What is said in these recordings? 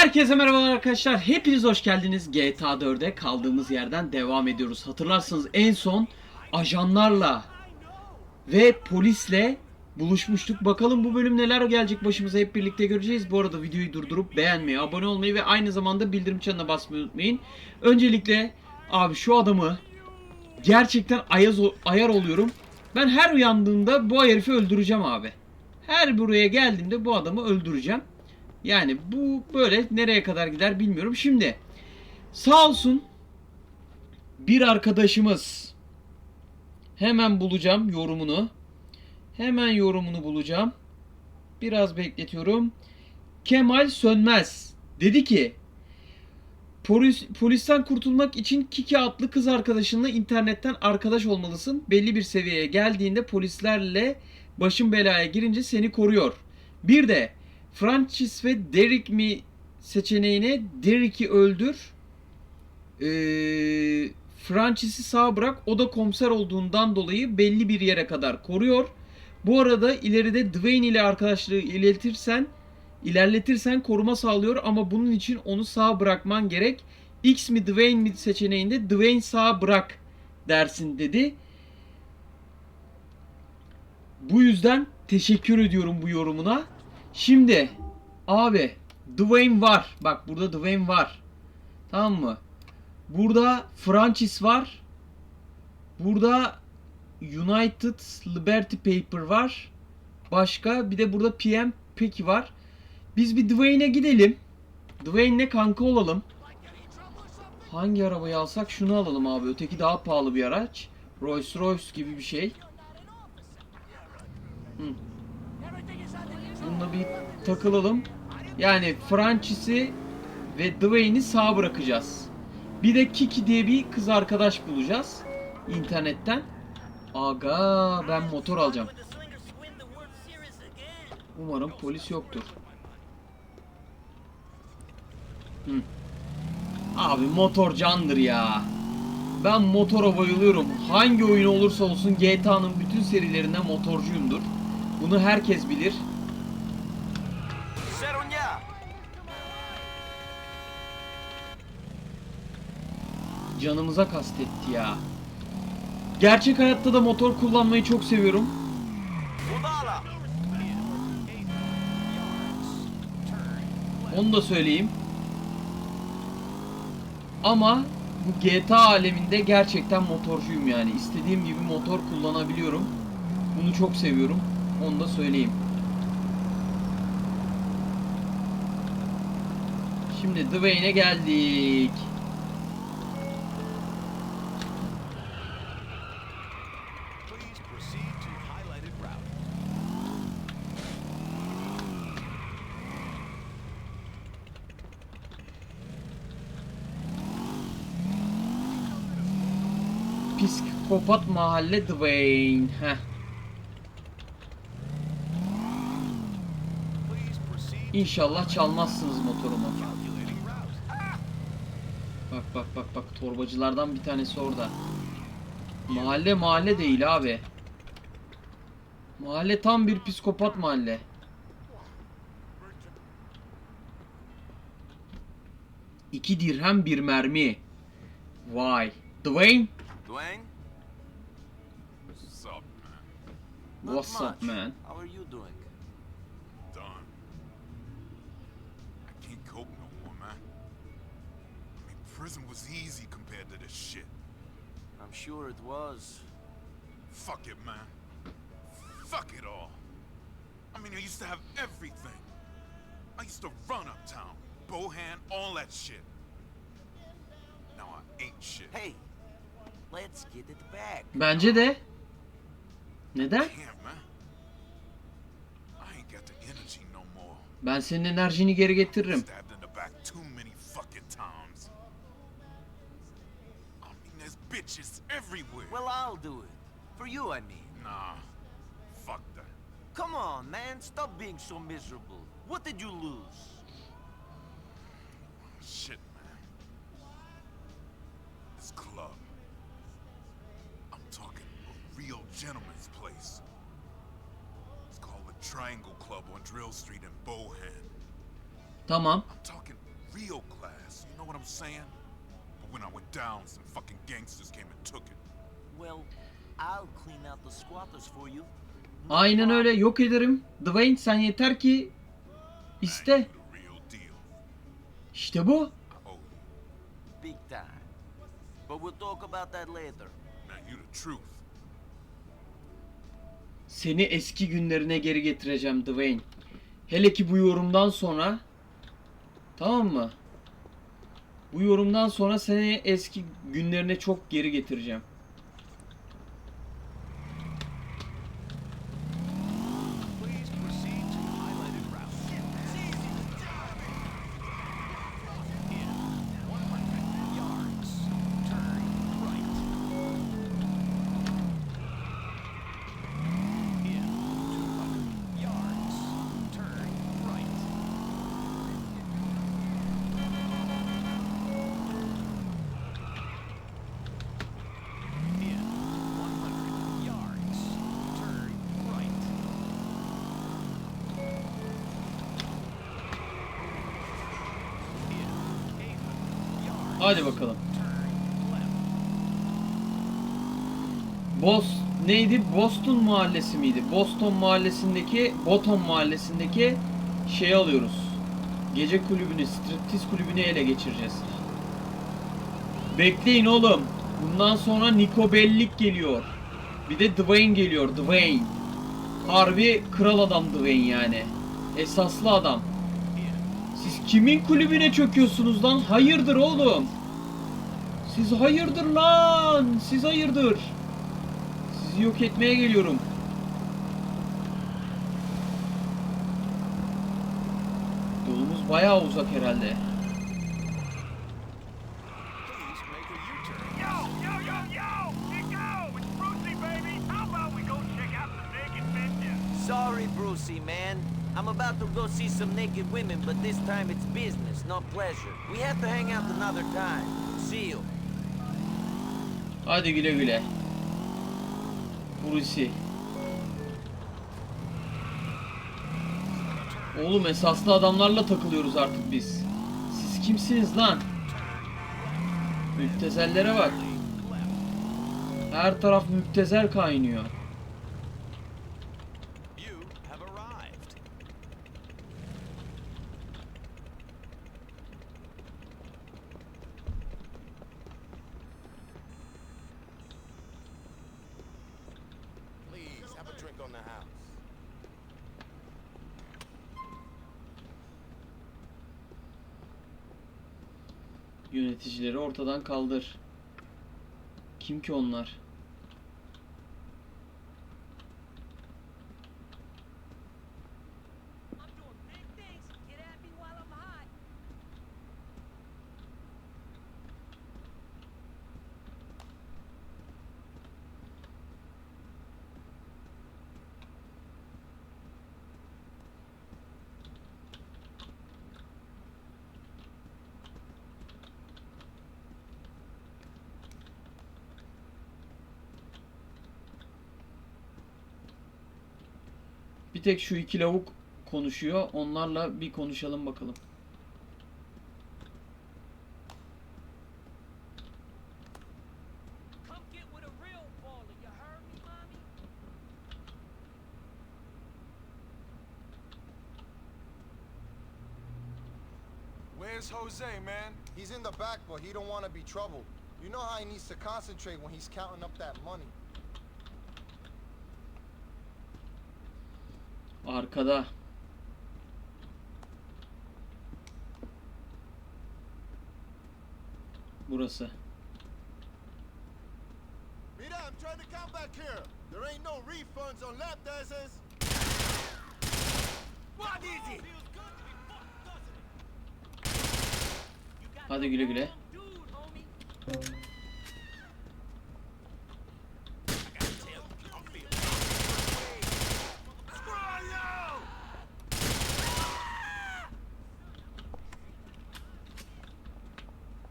Herkese merhabalar arkadaşlar. Hepiniz hoş geldiniz. GTA 4'e kaldığımız yerden devam ediyoruz. Hatırlarsınız en son ajanlarla ve polisle buluşmuştuk. Bakalım bu bölüm neler gelecek başımıza hep birlikte göreceğiz. Bu arada videoyu durdurup beğenmeyi, abone olmayı ve aynı zamanda bildirim çanına basmayı unutmayın. Öncelikle abi şu adamı gerçekten ayaz, ayar oluyorum. Ben her uyandığımda bu herifi öldüreceğim abi. Her buraya geldiğimde bu adamı öldüreceğim. Yani bu böyle nereye kadar gider bilmiyorum. Şimdi sağ olsun bir arkadaşımız hemen bulacağım yorumunu. Hemen yorumunu bulacağım. Biraz bekletiyorum. Kemal Sönmez dedi ki Polis, polisten kurtulmak için Kiki adlı kız arkadaşınla internetten arkadaş olmalısın. Belli bir seviyeye geldiğinde polislerle başın belaya girince seni koruyor. Bir de Francis ve Derek mi seçeneğine Derek'i öldür. Ee, Francis'i sağ bırak. O da komiser olduğundan dolayı belli bir yere kadar koruyor. Bu arada ileride Dwayne ile arkadaşlığı iletirsen ilerletirsen koruma sağlıyor ama bunun için onu sağ bırakman gerek. X mi Dwayne mi seçeneğinde Dwayne sağ bırak dersin dedi. Bu yüzden teşekkür ediyorum bu yorumuna. Şimdi abi Dwayne var. Bak burada Dwayne var. Tamam mı? Burada Francis var. Burada United Liberty Paper var. Başka bir de burada PM Peki var. Biz bir Dwayne'e gidelim. Dwayne'le kanka olalım. Hangi arabayı alsak şunu alalım abi. Öteki daha pahalı bir araç. Rolls Royce gibi bir şey. Hı. Bununla bir takılalım. Yani Francis'i ve Dwayne'i sağ bırakacağız. Bir de Kiki diye bir kız arkadaş bulacağız. internetten. Aga ben motor alacağım. Umarım polis yoktur. Hı. Abi motor candır ya. Ben motora bayılıyorum. Hangi oyun olursa olsun GTA'nın bütün serilerinde motorcuyumdur. Bunu herkes bilir. Canımıza kastetti ya. Gerçek hayatta da motor kullanmayı çok seviyorum. Onu da söyleyeyim. Ama bu GTA aleminde gerçekten motorcuyum yani. İstediğim gibi motor kullanabiliyorum. Bunu çok seviyorum. Onu da söyleyeyim. Şimdi Dwayne'e geldik. Psikopat mahalle Dwayne. Heh. İnşallah çalmazsınız motorumu. Bak bak bak bak torbacılardan bir tanesi orada. Mahalle mahalle değil abi. Mahalle tam bir psikopat mahalle. İki dirhem bir mermi. Vay. Dwayne. Dwayne? What's up, man? Not What's up, man? How are you doing? Done. I can't cope no more, man. I mean, prison was easy compared to this shit. I'm sure it was. Fuck it, man. Fuck it all. I mean, I used to have everything. I used to run uptown, Bohan, all that shit. Now I ain't shit. Hey, Bence de. Neden? Can't, man. I ain't got the energy no more. Ben senin enerjini geri getiririm. Bitches everywhere. Well, I'll do it. For you, I mean. nah, fuck that. Come on, man. Stop being so miserable. What did you lose? Gentleman's place. It's called the Triangle Club on Drill Street in Bohan. Tamam. I'm talking real class, you know what I'm saying? But when I went down, some fucking gangsters came and took it. Well, I'll clean out the squatters for you. Aynen öyle yok ederim. Dwayne sen yeter ki iste. İşte bu. Big time. But we'll talk about that later. Man, you the truth. Seni eski günlerine geri getireceğim Dwayne. Hele ki bu yorumdan sonra tamam mı? Bu yorumdan sonra seni eski günlerine çok geri getireceğim. Hadi bakalım. Bos neydi? Boston mahallesi miydi? Boston mahallesindeki Boston mahallesindeki şey alıyoruz. Gece kulübünü, striptiz kulübünü ele geçireceğiz. Bekleyin oğlum. Bundan sonra Nico Bellic geliyor. Bir de Dwayne geliyor. Dwayne. Harbi kral adam Dwayne yani. Esaslı adam. Siz kimin kulübüne çöküyorsunuz lan? Hayırdır oğlum? Siz hayırdır lan? Siz hayırdır? Sizi yok etmeye geliyorum. Yolumuz bayağı uzak herhalde. Sorry, Brucey, man. I'm about to go see some naked women, but this time it's business, not pleasure. We have to hang out another time. See you. Hadi güle güle. Hulusi. Oğlum esaslı adamlarla takılıyoruz artık biz. Siz kimsiniz lan? Müptezellere bak. Her taraf müptezel kaynıyor. You have arrived. Please, have a drink on the house. Yöneticileri ortadan kaldır. Kim ki onlar? I'm doing big things. Get at me while I'm hot. Bir tek şu iki lavuk konuşuyor. Onlarla bir konuşalım bakalım. Where's Jose, man? He's in the back, but he don't want to be troubled. You know how he needs to concentrate when he's counting up that money. Arkada. Burası. Mira, I'm trying to count back here. There ain't no refunds on lap dances. What is it? Hadi güle güle. Dude, homie.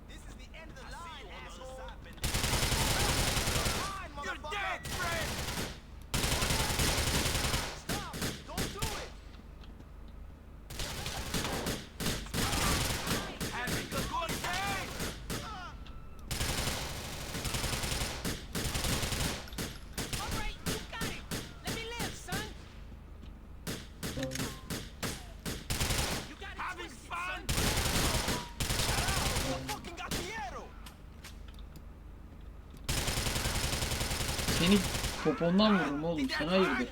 This is the end of the line, asshole. You're dead, friend! Stop! Don't do it! Had Seni popondan vururum oğlum. Sen hayırdır?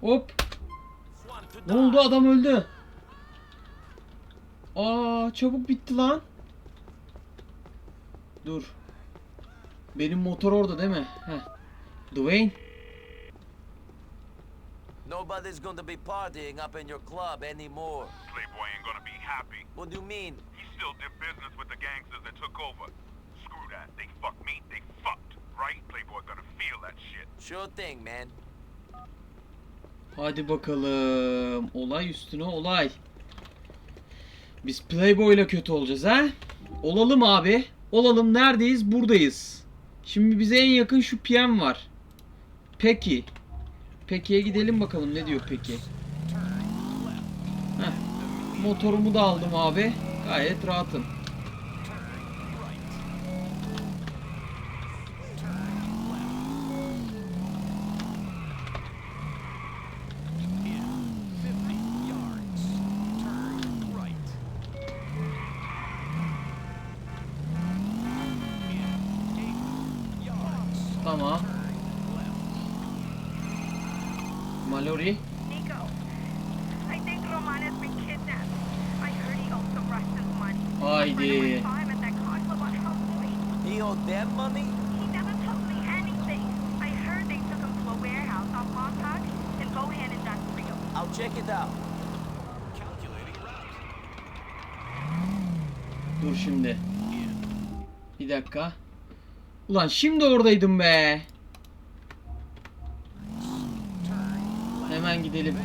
Hop. Ne oldu adam öldü. Aa çabuk bitti lan. Dur. Benim motor orada değil mi? Heh. Dwayne. Nobody's going to be partying up in your club anymore. Playboy ain't gonna be happy. What do you mean? He still did business with the gangsters that took over. Screw that. They fucked me, they fucked. Right? Playboy gonna feel that shit. Sure thing, man. Hadi bakalım. Olay üstüne olay. Biz Playboy'la kötü olacağız ha? Olalım abi. Olalım neredeyiz? Buradayız. Şimdi bize en yakın şu PM var. Peki. Peki'ye gidelim bakalım ne diyor Peki. Heh. Motorumu da aldım abi. Gayet rahatım. On Elm Street. He owed them money? He never told me anything. I heard they took him to a warehouse on Montauk and Bohan Industrial. I'll check it out. Calculating route. Dur şimdi. Bir dakika. Ulan şimdi oradaydım be. Hemen gidelim.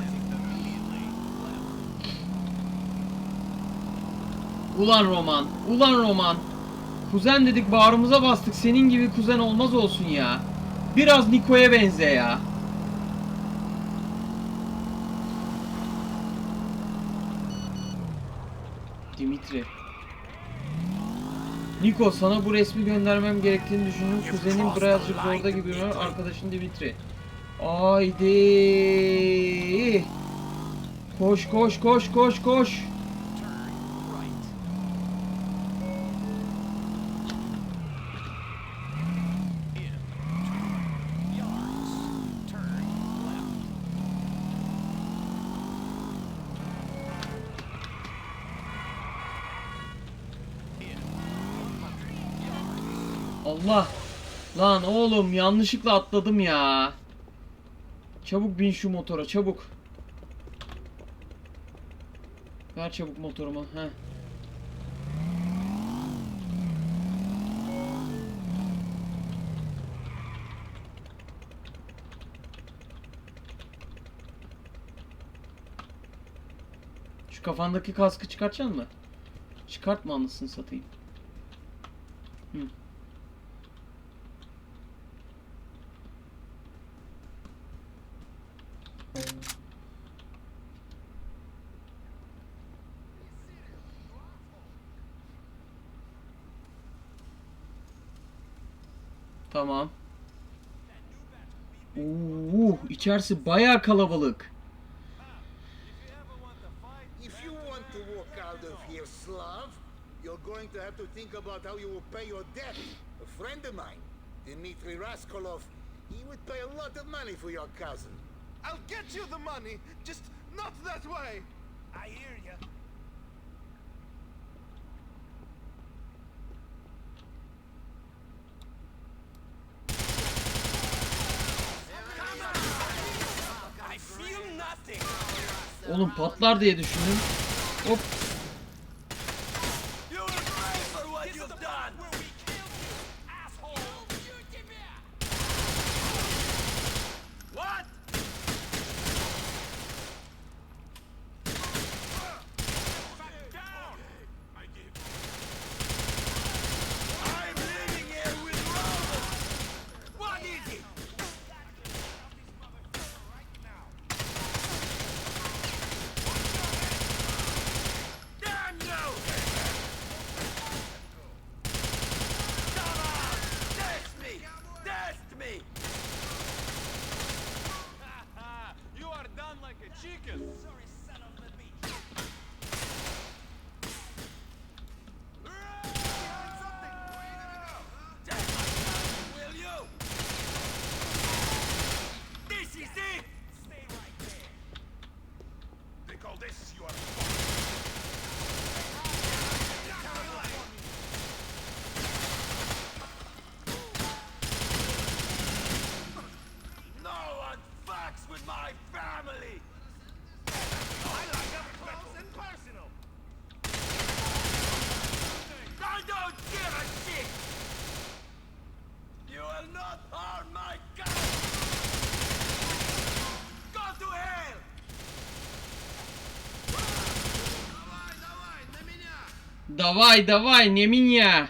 Ulan Roman. Ulan Roman. Kuzen dedik bağrımıza bastık. Senin gibi kuzen olmaz olsun ya. Biraz Niko'ya benze ya. Dimitri. Niko sana bu resmi göndermem gerektiğini düşündüm. Kuzenin birazcık zorda gibi var. Arkadaşın Dimitri. Haydi. Koş koş koş koş koş. Allah. Lan oğlum yanlışlıkla atladım ya. Çabuk bin şu motora çabuk. Ver çabuk motorumu. Heh. Şu kafandaki kaskı çıkartacaksın mı? Çıkartma anasını satayım. Hı. Tamam. Oo, içerisi bayağı kalabalık. If you want to walk out of here, Slav, you're going to have to think about how you will pay your debt. A friend of mine, Dmitry Raskolov, he would pay a lot of money for your cousin. I'll get you the money, just not that way. I hear ya. I feel nothing. Oğlum patlar diye düşündüm. Hop. Давай, давай, не меня!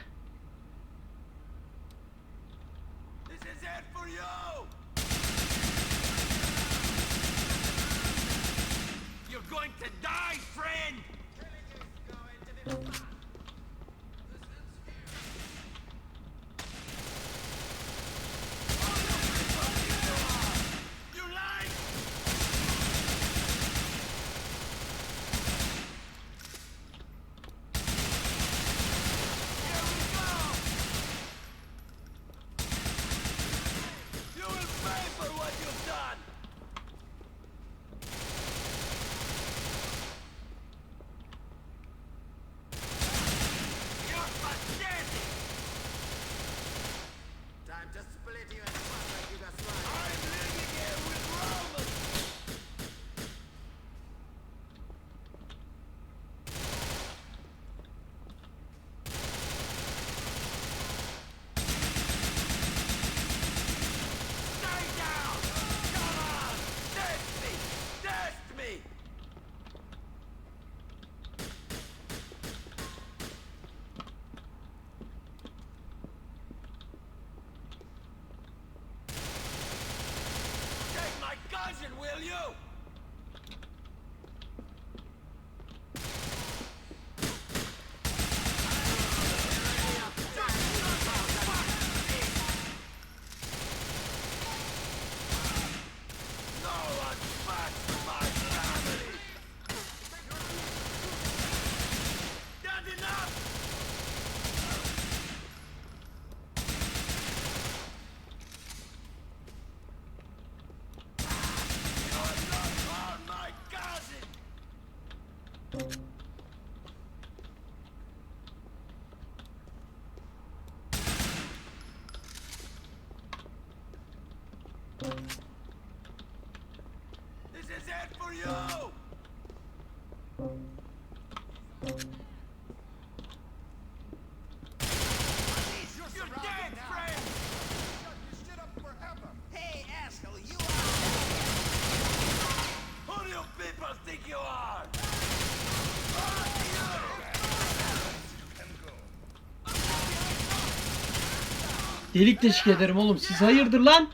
Delik deşik ederim oğlum. Siz hayırdır lan?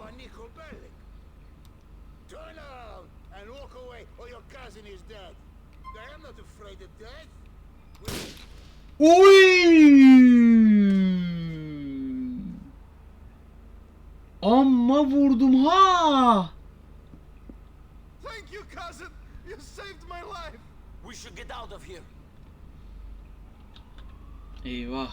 Are Nico Bellic. Turn around and walk away, or your cousin is dead. I am not afraid of death. Oy! Amma vurdum ha! Thank you, cousin! You saved my life! We should get out of here. Eyvah.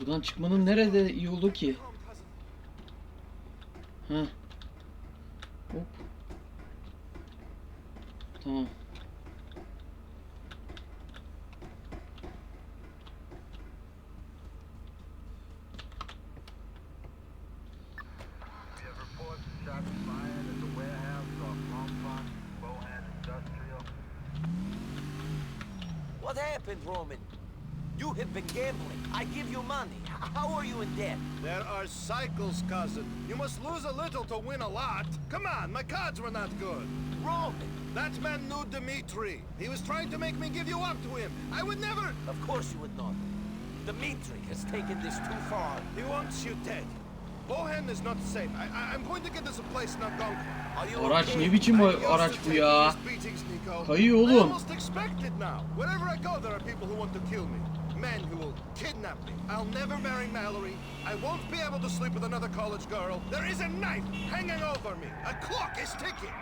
Buradan çıkmanın nerede yolu ki? Heh. Hop. Tamam. What happened, Roman? You have been gambling. I give you money. How are you in debt? There are cycles, cousin. You must lose a little to win a lot. Come on, my cards were not good. Roman! That man knew Dmitri. He was trying to make me give you up to him. I would never... Of course you would not. Dmitri has taken this too far. He wants you dead. Araç ne biçim araç bu ya? Kayıyor oğlum. Men who will kidnap me. I'll never marry Mallory. I won't be able to sleep with another college girl. There is a knife hanging over me. A clock is ticking.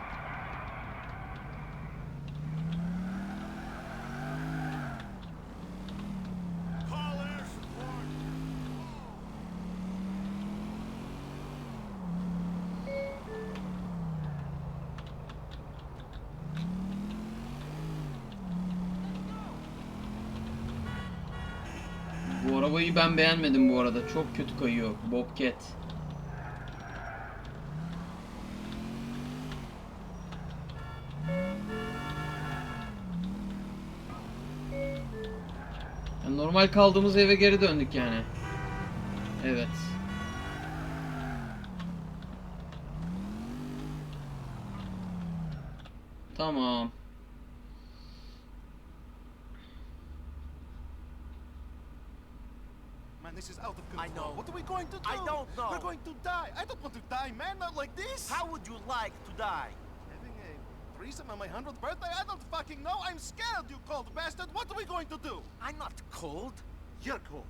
Arabayı ben beğenmedim bu arada. Çok kötü kayıyor. Bobcat. Yani normal kaldığımız eve geri döndük yani. Evet. Tamam. Man, this is out of control. I know. What are we going to do? I don't know. We're going to die. I don't want to die, man. Not like this. How would you like to die? Having a threesome on my 100th birthday? I don't fucking know. I'm scared, you cold bastard. What are we going to do? I'm not cold. You're cold.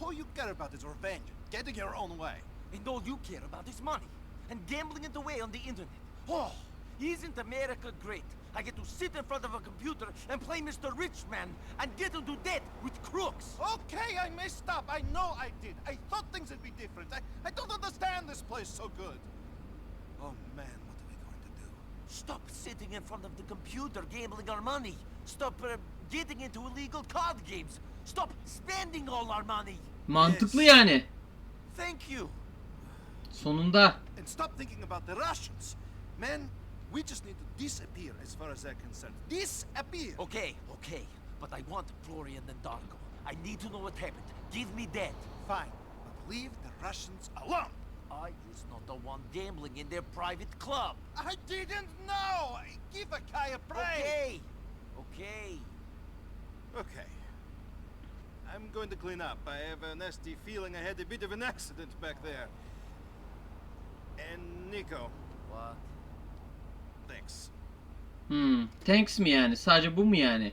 All you care about is revenge. Getting your own way. And all you care about is money. And gambling it away on the internet. Oh, isn't America great? I get to sit in front of a computer and play Mr. Rich Man and get into debt with crooks. Okay, I messed up. I know I did. I thought things would be different. I, I don't understand this place so good. Oh, man, what are we going to do? Stop sitting in front of the computer gambling our money. Stop uh, getting into illegal card games. Stop spending all our money. Mantıklı Yes. yani. Thank you. Sonunda. And stop thinking about the Russians. Man, we just need to disappear as far as they're concerned. Disappear! Okay, okay. But I want Florian and Darko. I need to know what happened. Give me that. Fine, but leave the Russians alone. I was not the one gambling in their private club. I didn't know! Give a guy a break! Okay. Okay. Okay. I'm going to clean up. I have a nasty feeling I had a bit of an accident back there. And Nico, What? Hmm. Thanks mi yani? Sadece bu mu yani?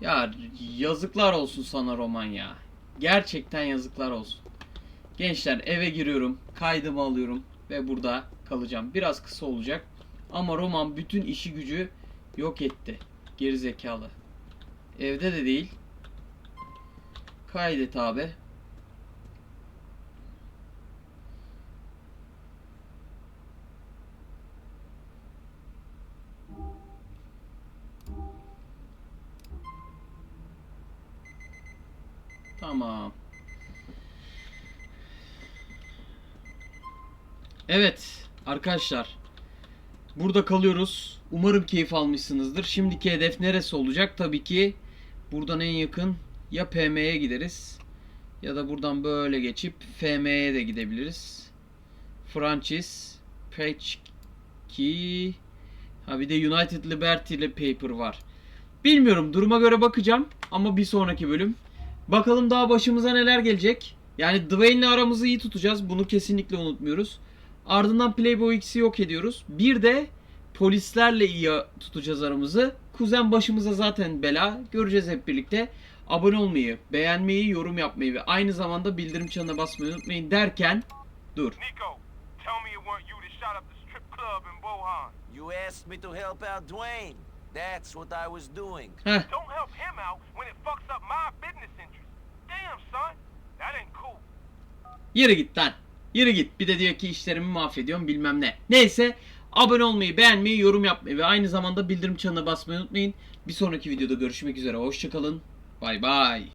Ya yazıklar olsun sana Roman ya. Gerçekten yazıklar olsun. Gençler eve giriyorum. Kaydımı alıyorum. Ve burada kalacağım. Biraz kısa olacak. Ama Roman bütün işi gücü yok etti. Gerizekalı. Evde de değil. Kaydet abi. Tamam. Evet arkadaşlar. Burada kalıyoruz. Umarım keyif almışsınızdır. Şimdiki hedef neresi olacak? Tabii ki buradan en yakın ya PM'ye gideriz ya da buradan böyle geçip FM'ye de gidebiliriz. Francis, Pechki, ha bir de United Liberty ile Paper var. Bilmiyorum duruma göre bakacağım ama bir sonraki bölüm. Bakalım daha başımıza neler gelecek. Yani Dwayne'le aramızı iyi tutacağız. Bunu kesinlikle unutmuyoruz. Ardından Playboy X'i yok ediyoruz. Bir de polislerle iyi tutacağız aramızı. Kuzen başımıza zaten bela. Göreceğiz hep birlikte. Abone olmayı, beğenmeyi, yorum yapmayı ve aynı zamanda bildirim çanına basmayı unutmayın derken dur. Nico, tell me it weren't you that shot up the strip club in Bohan. You asked me to help out Dwayne. That's what I was doing. Heh, Don't help him out when it fucks up my business interests. Damn, son. That ain't cool. yürü git lan. Yürü git. Bir de diyor ki işlerimi mahvediyorum bilmem ne. Neyse abone olmayı, beğenmeyi, yorum yapmayı ve aynı zamanda bildirim çanına basmayı unutmayın. Bir sonraki videoda görüşmek üzere. Hoşçakalın. Bay bay.